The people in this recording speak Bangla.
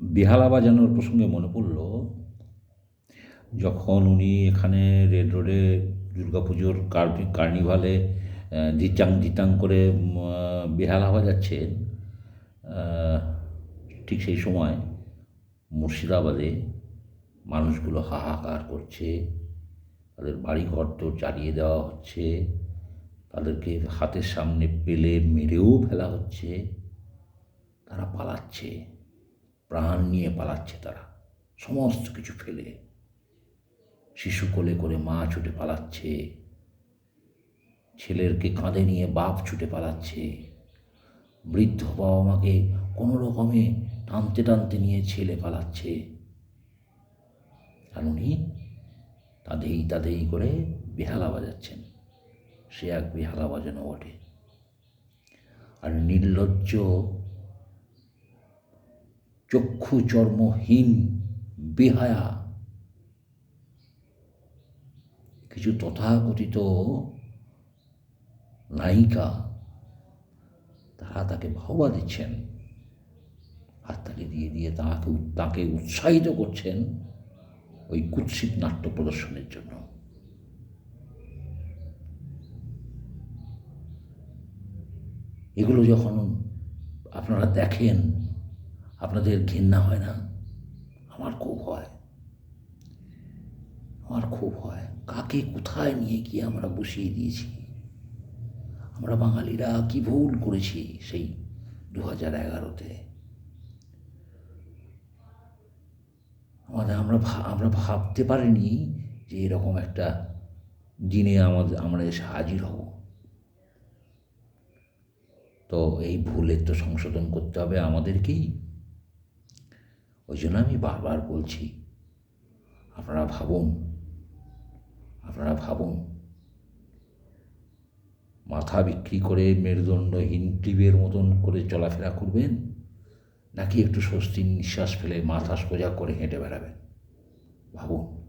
বেহালা বাজানোর প্রসঙ্গে মনে পড়ল, যখন উনি এখানে রেড রোডে দুর্গা পুজোর কার্নিভালে ডিটাং ডিটাং করে বেহালা বাজাচ্ছেন ঠিক সেই সময় মুর্শিদাবাদে মানুষগুলো হাহাকার করছে, তাদের বাড়িঘর তো চালিয়ে দেওয়া হচ্ছে, তাদেরকে হাতের সামনে পেলে মেরেও ফেলা হচ্ছে, তারা পালাচ্ছে। প্রাণ নিয়ে পালাচ্ছে তারা। সমস্ত কিছু ফেলে। শিশু কোলে করে মা ছুটে পালাচ্ছে। ছেলেরকে কাঁধে নিয়ে বাপ ছুটে পালাচ্ছে। বৃদ্ধ বাবা মাকে কোনো রকমে টানতে টানতে নিয়ে ছেলে পালাচ্ছে। আর উনি তাদেই তাদেই করে বেহালা বাজাচ্ছেন। সে এক বেহালা বাজানো বটে। আর নির্লজ্জ চক্ষু চর্মহীন বেহায়া। কিছু তথাকথিত নায়িকা তারা তাকে ভাবা দিচ্ছেন, হাততালি দিয়ে দিয়ে তাকে তাকে উৎসাহিত করছেন ওই কুৎসিত নাট্য প্রদর্শনের জন্য। এগুলো যখন আপনারা দেখেন আপনাদের ঘেন্না হয় না? আমার খুব হয়। আমার খুব হয়। কাকে কোথায় নিয়ে গিয়ে আমরা বসিয়ে দিয়েছি? আমরা বাঙালিরা কি ভুল করেছি সেই দু হাজার এগারোতে? আমাদের আমরা আমরা ভাবতে পারিনি যে এরকম একটা দিনে আমাদের আমরা এসে হাজির হব। তো এই ভুলের তো সংশোধন করতে হবে আমাদেরকেই। ওই জন্য আমি বারবার বলছি, আপনারা ভাবুন আপনারা ভাবুন। মাথা বিক্রি করে মেরুদণ্ডহীন টিবের মতন করে চলাফেরা করবেন, নাকি একটু স্বস্তির নিঃশ্বাস ফেলে মাথা সোজা করে হেঁটে বেড়াবেন? ভাবুন।